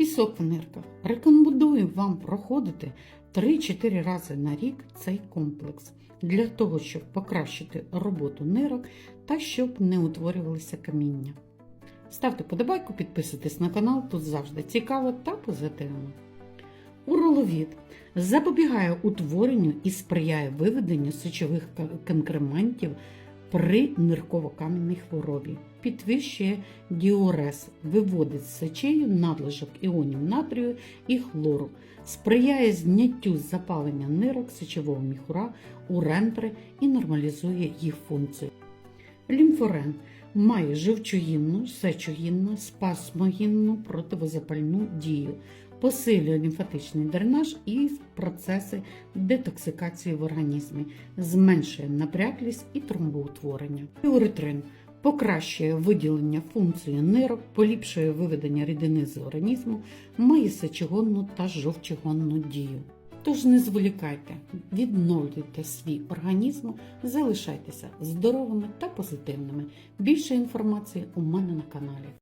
Пісок в нирках. Рекомендую вам проходити 3-4 рази на рік цей комплекс для того, щоб покращити роботу нирок та щоб не утворювалися каміння. Ставте подобайку, підписуйтесь на канал, тут завжди цікаво та позитивно. Уроловід запобігає утворенню і сприяє виведенню сечових конкрементів при нирково-кам'яній хворобі, підвищує діорез, виводить з сечею надлишок іонів натрію і хлору, сприяє зняттю запалення нирок сечового міхура, урентри і нормалізує їх функцію. Лімфорен має живчогінну, сечогінну, спасмогінну противозапальну дію, посилює лімфатичний дренаж і процеси детоксикації в організмі, зменшує напряглість і тромбоутворення. Уретрин покращує виділення функції нирок, поліпшує виведення рідини з організму, має сечогонну та жовчогонну дію. Тож не зволікайте, відновлюйте свій організм, залишайтеся здоровими та позитивними. Більше інформації у мене на каналі.